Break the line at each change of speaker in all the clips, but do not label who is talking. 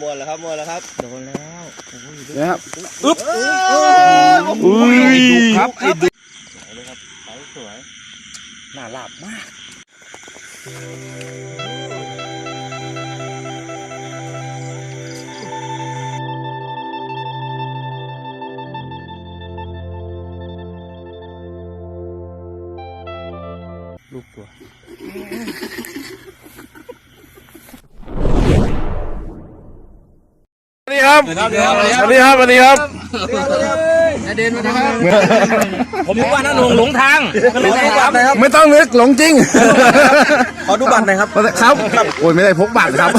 หมดแล้วครับหมดแล้วครับ
โดนแล้วโอ้ย
นะครับ
อึ๊บ
อุ้ย
ครับไอ้ดุสวยเลยครับไซส์สวยน่าลาบมากลูก
ครับสวัสดีครับสวัสดีครับสวัสดีครับ
ผมนึกว่านั่นหลงหลงทางก็เลยไม่รับ
ไม่ต้องนึกหลงจริง
ขอดูบัตรหน่อยครับ
ครับโอ้ยไม่ได้พกบัตรครับ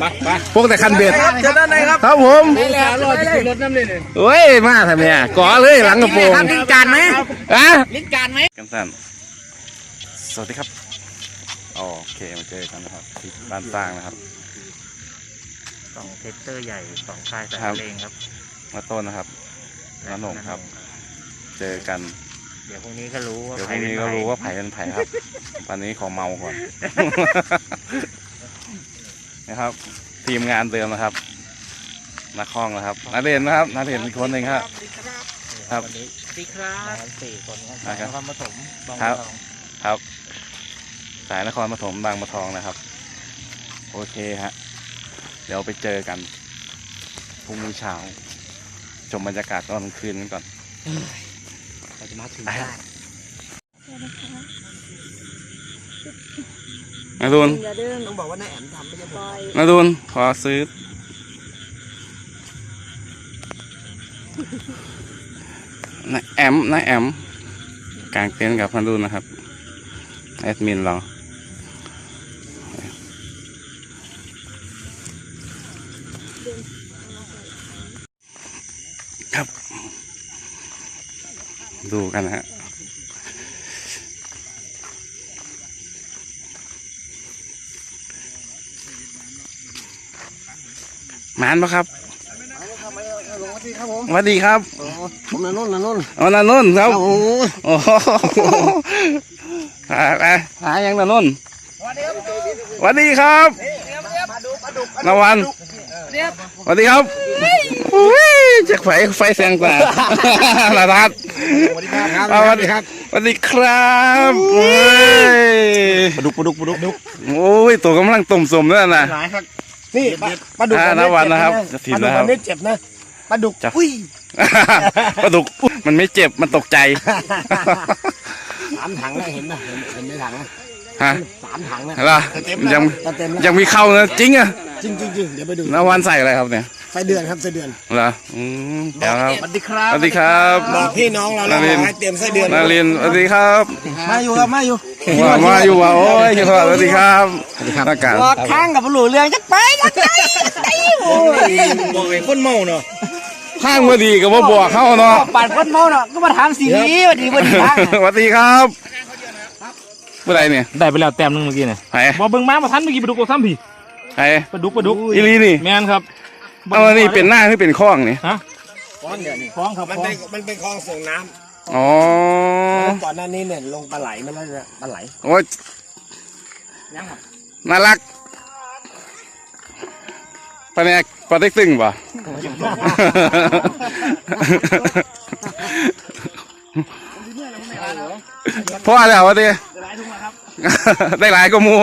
ไปไป
พกแต่คันเบ็ด
ครับเชิญด้านในครับ
ครับผม
นี่แหละรอจะขึ้นรถน้ำเลย
เฮ้ยมาทำไมอะก่อเลยหลังกระโปรง
ลิ้นการไหม
อะ
ลิ้นการไหม
กันสั้นสวัสดีครับโอเคมาเจอกันนะครับที่บ้านสร้างนะครับ
สองเทสเตอร์ใหญ่สองค่ายสาย
ครับ
เพลงครับ
มาต้นนะครับน้าหนงครับ เจอกัน
เดี๋ยวพรุ่งนี้ก็รู้ว่า
เดี๋ยว
ใค
พ
ร
รุ่ง
เป็น
นี้
ใค
ก็
ร
รู้ว่าไผ่เป็นไผ่ครับ ตอนนี้ขอเมาก่อนนะครับ ทีมงานเดิมนะครับ นักข้องนะครับนักเรียนนะครับนักเรียนอีกคนหนึ่งครับ ครับ
วันนี้สวัสดีครับสี่คนครับ
อ่าครับ
นครปฐมบาง
ครับ
บัวทอง
ครับ สายนครปฐมบางบัวทองนะครับ โอเคฮะ เดี๋ยวไปเจอกันพรุ่งนี้เช้า ชมบรรยากาศตอนกลางคืนกันก่อน
เราจะมาถึง
ไป
ได้
นาดูน
อย่าเดิน
ต้องบอกว่าน้าแอมทำไม่ใช่ผม
ปล่อย
นาดูนขอซื้อ นาแอมนาแอมกลางเต็นท์กับนาดูนนะครับ แอดมินเรา ดูกันนะฮะมานปะครับสวัสดีครับ
ผมนันนุ่นนันนุ่น
อ๋อนันนุ่นครับ
โอ้
โอ้โหหาไปหายังนันนุ่นสวัสดีครับนวันสวัสดีครับ จากไฟไฟแสงกว่าลาทัด
สวัสดีครับ
สวัสดีครับสวัสดีครับเฮ้ย
ปลาดุกปลาดุกปลาดุก
โอ้ยตัวกำลังต้มสมด้วยนะ
หลายครับนี่ปลาปลาดุก
อ่า
แบบ
น้าวันนะครับ
เจ็
จะ
บ
ถิ่น
นะ
แล้วครับ
ปลาดุกแบบนี้เจ็บนะปลาดุก
จะ
อุ้ย
ปลาดุกมันไม่เจ็บมันตกใจ
สามถังนะเห็นนะเห็นเห็นในถังนะ
ฮะ
สามถังนะ
เหรอ
เต็ม
ยัง
เต็มแล้ว
ยังมีเข้านะจริงอะ
จริงจริงจริงเดี๋ยวไปดู
น้าวันใส่อะไรครับเนี่ย
ไฟเดือนครับไส้เดือน
เหรออืมเดี๋ยวครับ
สวัสดีครับ
สวัสดีครับ
บอกพี่น้องเราแล้ว
นาริน
ให้เตรียมไส้เดือน
นารินสวัสดีครับ
มาอยู่ครับมาอยู่
ว่ามาอยู่ว่าโอ้ยคิดว่าสวัสดีครับอากาศ
บอกข้างกับหลูเรืองจักไปจักไปไอ้โว้ยบอกไอ้คนเมาเนาะ
ข้างมาดีกับว่าบวกเข้าเนาะ
ปั่นคนเมาเนาะก็มาถามสีนี้วันดีวันดีทาง
สวัสดีครับเมื่อไรเนี่ย
ได้ไปแล้วแต้มหนึงเมื่อกี้เนี่ย
ไหน
บอเบิ่งมามาทันเมื่อกี้ปลาดุกโกซ้ำพี่
ไหน
ปลาดุกปลาดุก
อีลีนี่
แมนครับ
เอาอันนี้เป็นหน้าหรือเป็นข้องนี่
ฮะ
ฟ้องเดี๋ยวนี้
ฟ้องครับ
มัน
ฟ้อ
เป็
ง
นมันเป็นคลองส่งน้
อ๋อำ
ก่อนหน้านี้เนี่ยลงปลาไหลมาแล้วเนี่ยปลาไหล
โอ้ย
ยังครับ
น่ารักปลาแนกปลาเต็กตึงป่ะพ่อแล้ววะดิได้หลายก็มู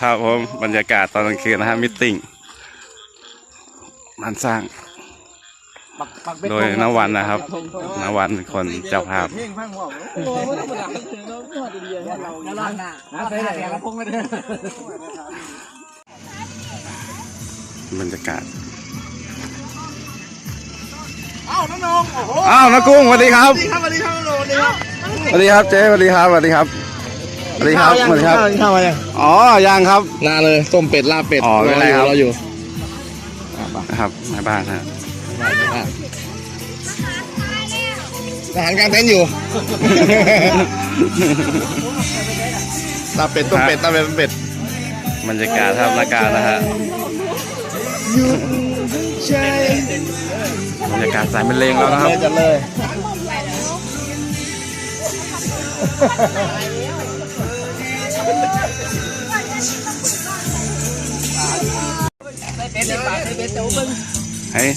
ครับผม บรรยากาศตอนกลางคืนนะฮะมิทติ้ง มันสร้าง โดยนวันนะครับนวันเป็นคนเจ้าภาพบรรยากาศอ้าวน้องอ้าวน้ากุ้งสวัสดีครับสวัสดีครับสวัสดีครับเจ๊สวัสดีครับสวัสดีครับสวัสดีครับสวัสดีครับ
ข้าวมายัง
อ๋อยังครับ
นาเลยต้มเป็ดลาบเป็ด
อ๋อไม่เป็นไรครับ
เราอยู่
นะครับแม่บ้านฮะ
ทหารกลางเต็นท์อยู่ลาบเป็ดต้มเป็ดลาบเป็ดต้มเป็ด
บรรยากาศครับอากาศนะฮะบรรยากาศสายเป็นเลงแล้วนะครับ
เลยจัดเลย เจ้าเบิ่ง
เฮ้ย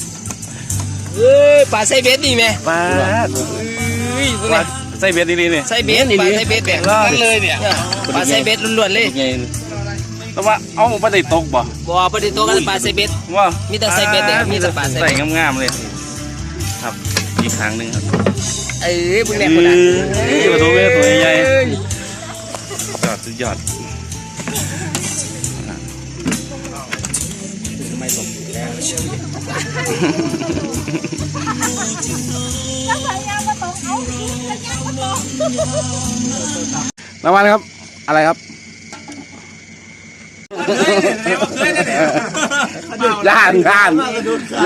เอ้ยปลาไซเบสนี่แม่
ปลา
เอ้ยตัว
ปลา
นี้
ใส่เบ็ดดีๆนี่
ไซเบสปลาไซเบสแบบนั้นเลยเนี่ยปลาไซเบสล้วนๆเลย
แต่ว่าเอาปลาได้ตกบ่
บ่ปลาดิโตกันปลาไซเบส
ว่า
มีแต่ใส่เบ็ดเนี่ยมีแต่ปลาใส่เบ็ด
ใส่งามๆเลย ครับอีกครั้งหนึ่งครับ
เอ้ยมึงแน่คนน่ะ
เอ้ยมาดูเว้ยตัวใหญ่ยอดสุดยอด
แล้วพยายามมาตกเอา
รางวัลครับ อะไรครับย่านย่าน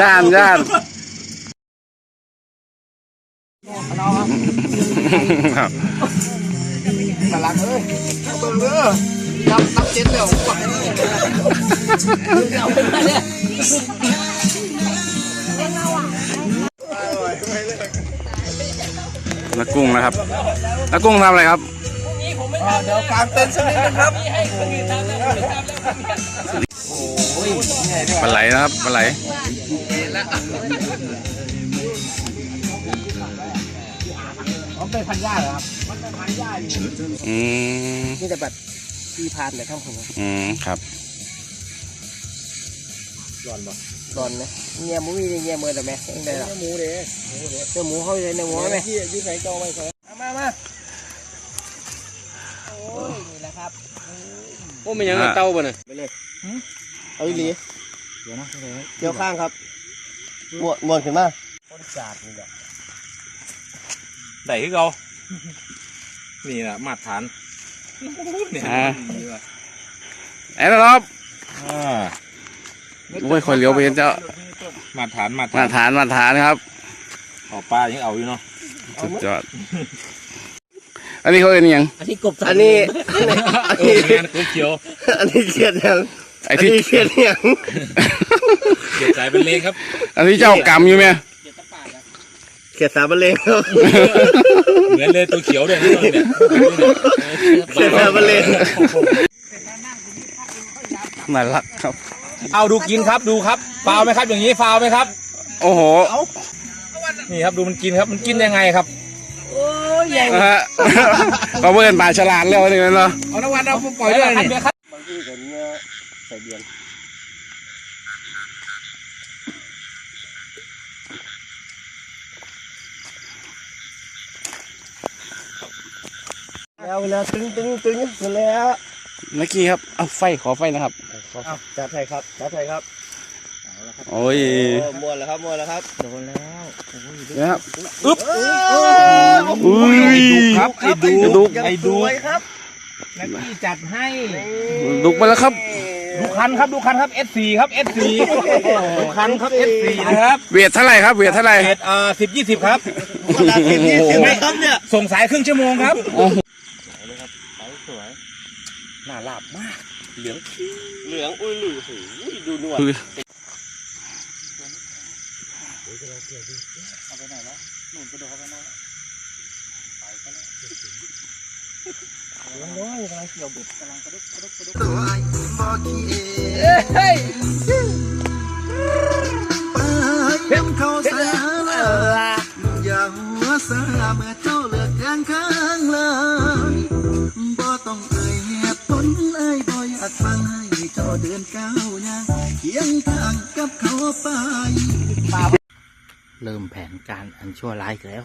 ย่านย่านครับ
มาลังเอ้ยเบิ่งเด้อ นับนับเจ็ดแล้ว
นักกุ้งนะครับนักกุ้งทำอะไรครับ
เดี๋ยวกลางเต็นท์สักนิดนึงครับ
ปลาไหลนะครับปลาไหล
ผมเป็นพันย่าเหรอครับ
อืม
นี่แต่แบบ ที่พานเนี่ยทั้งผม
อืมครับ
ตอนนะเงียหมูมีเงียมือแต่แม่ยังไงล่ะหมูเด้เนื้อหมูเขาอยู่ในหมูไหมยี่ยี่ใส่จองไปเขามามาโอ้ยนี่แหละครับ
โอ้มันยังเต้าบ่เนี่ย
เอาอีหลี
เดี๋ยวนะ
เกี่ยวข้างครับมวนมวนขึ้นมาคนศาสตร์นี่แหละ
ได้คือเขานี่แหละมาตรฐานเนี่ย
อ่าไอ้นะครับ
อ่า
โอ้ยคอยเลี้ยวไปเห็นเจ้า
มาตรฐานมาตร
มา
ฐาน
ฐานมาฐานครับ
ขอปลายังเอาอยู่เนาะ
สุดยอดอันนี้เขาเป็นหยัง
อันนี้กบอันนี้อัน
เอ
นี้
องานกูเขียว
อันนี้เขียนยัง
ไอ้
อัน
ที่
นี้เขียนยัง
เขียวสายเป็นเลงครับ
อันที่เจ้ากำอยู่ไหม
เขียนสามบรรเลงครับ
เหมือนเลยตัวเขียวเลยนี่เนี่ย
เขียนสามบรรเลง
น่ารักครับ
เอาดูกินครับดูครับฟาวไหมครับ อย่างนี้ฟาวไหมครับ
โอ้โห
นี่ครับดูมันกินครับมันกินยังไงครับ
โอ้ยใหญ่
นะฮะเขาเบิ่นป่าฉลาดแล้วนี่เนาะ
เอาน้ำวันเอาปล่อยด้วยนี่
บางทีก็เนื้อใส่เดือน แล้วแล้วตึงตึงตึงเสร็จแล้ว
เมื่อกี้ครับเอาไฟขอไฟนะครับ
จัดให้ครับจัดให้ครับ
โอ้ย
โอ้มวนแล้วครับมวนแล้วครับโดนแล้ว
นะครับ
อึ๊บ
อุ้ย
ครับไอ้ดู
ดุก
ไอ้ดู
สวยครับ
นักที่จัดให้
ดุกมาแล้วครับ
ดูคันครับดูคันครับ S4 ครับ S4 ดูคันครับ S4 นะครับ
เวทเท่าไหร่ครับเวทเท่าไหร่
เอ็ดอ่าสิบยี่สิบครับ
ขนาดสิบยี่สิบไหมครับเนี่ย
ส่งสายครึ่งชั่วโมงครับ
น่าลาบมาก เหลือง
เหลืองอุ้ยหลือหูยดูนวล
คือ
น้อยกำลังเกี่ยวเบ็ดกำลังกระดุกกระดุกกระดุก
เฮ้ย
เห็นเขาสาละอย่าหัวสาเมื่อเจ้าเลือกอย่างข้างเลยบ่ต้องเอ่ย เหตุผลเอ่ยบ่อยากฟังให้เจ้าเดินก้าวย่างเคียงทางกับเขาไป
เริ่มแผนการอันชั่วร้ายอีกแล้ว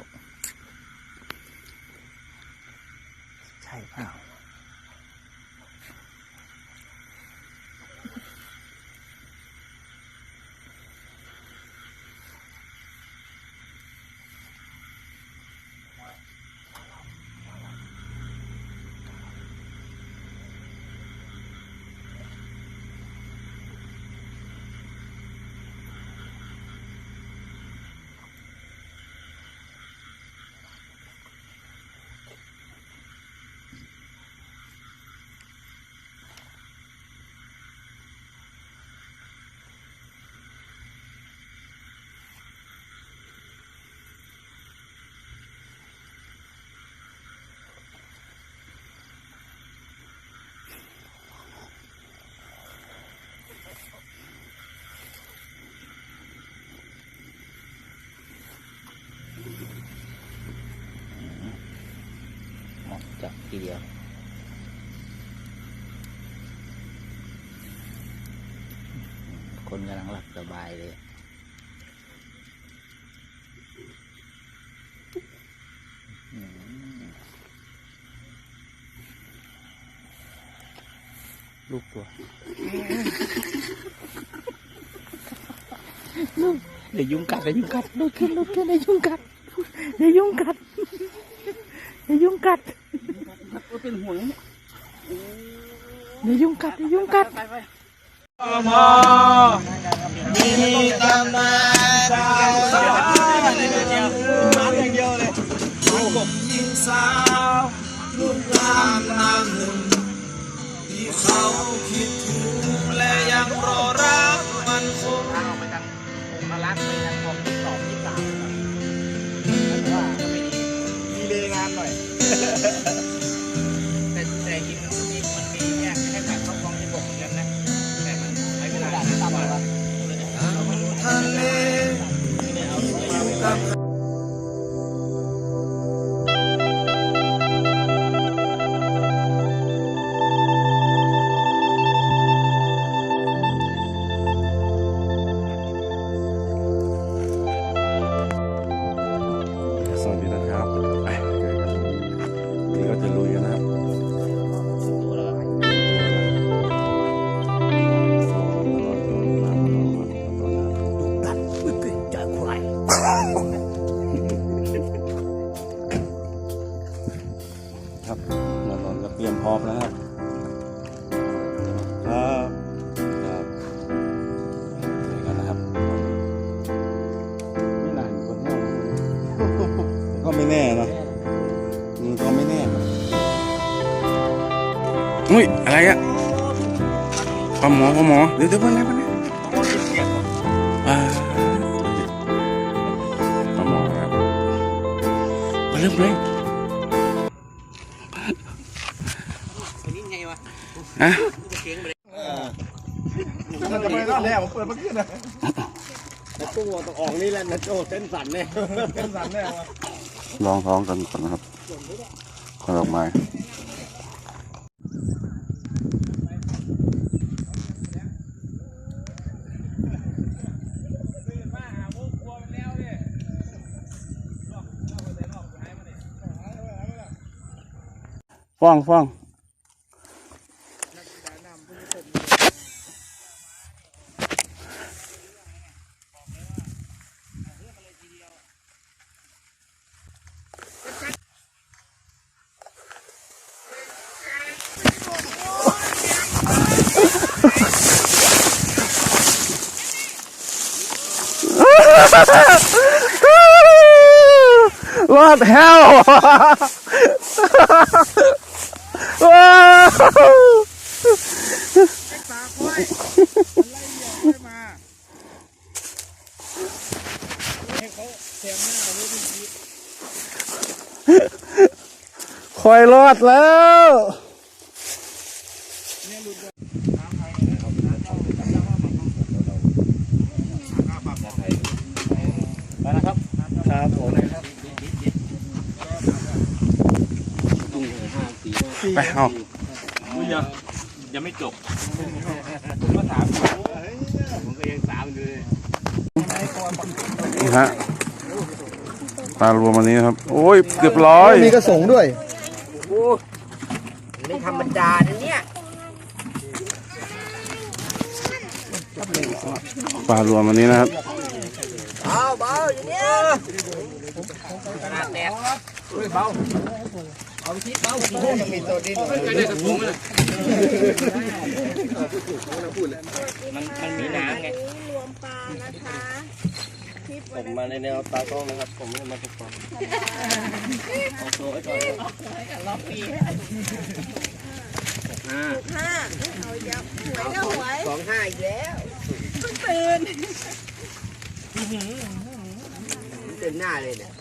คนกำลังหลับสบายเลยอืมลูกตัว ลูกเดี๋ยวยุงกัดเดี๋ยวยุงกัดลูกขึ้นลูกขึ้นเดี๋ยวยุงกัดเดี๋ยวยุงกัดเดี๋ยวยุงกัดเป็นห่วงเดี๋ยวยุงกัดเดี๋ยวยุงกัด 阿妈，咪当奶奶，满
腹英骚，哭腔那一种，他想。 ปลาหมอปลาหมอเดี๋ยวเดี๋ยวเพิ่งไงเพิ่งไงอ่าปลาหมอครับมาเริ่มเลยฮะ
มันจะไปรอดแล้วผมเปิดเมื่อกี้นะแต่ตู้ต้องออกนี่แหละนะโจ้เส้นสันเนี่ยเส้นสันแน่วะ
ลองท้องกันก่อนนะครับคนออกมา ฟ้องฟ้องรอดแฮว ว้าวคอยรอดแล้วนะครับผม ไปเอา
ยังยังไม่จบ
นี่ฮะปลารวมวันนี้นะครับ โอ้ยเกือบร้อย
มีกระสงด้วย
ไม่ธรรมดานะเนี่ย
ปลารวมวันนี้นะครับ
เบาเบาอย่างเนี้ยขนาดแดด
ยังมีตัวดิ้น
มันมันมีน้ำไง
รวมปลานะคะ
ผมมาในแนวตากล้องนะครับ ผมไม่ได้มาตกปลาเอาตัวไว้ก่อนครับ
ห้าเอายับหวยก็หวย
สองห้าอีกแล้ว
ตื่น
เต็มหน้าเลยเนี่ย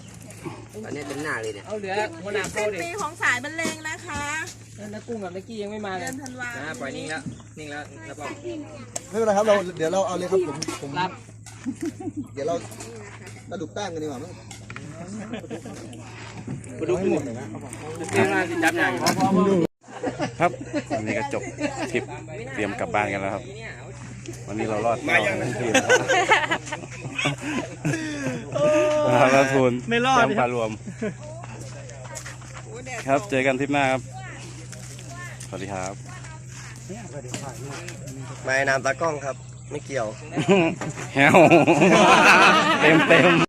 ตอนนี้เต็มหน้าเลยเนี่ย
เอาเหลือหัวหน้า
เป็
เข้านดิ
ปีของสายบรรเลงนะคะ
นักกุ้งกับนักกี้ยังไม่มาเล
เดื
ย
อนธันวา
ปล่อยนิ่งแล้วนิ่งแล้วแล้วก็
ไม่เป็นไรครับเราเดี๋ยวเราเอาเลยครับผมผมเดี๋ยวเรากระดูกแป้งกันดีกว่ามั้ง
ครับวันนี้ก็จบทริปเตรียมกลับบ้านกันแล้วครับ วันนี้เรารอดมาอย่างทีมครับ แล้วทุน
ไม่รอด
แชมป์พารวม ครับเจอกันทริปหน้าครับ สวัสดีครับ
ไม่นามตากล้องครับ ไม่เกี่ยว
แฮวเต็มเต็ม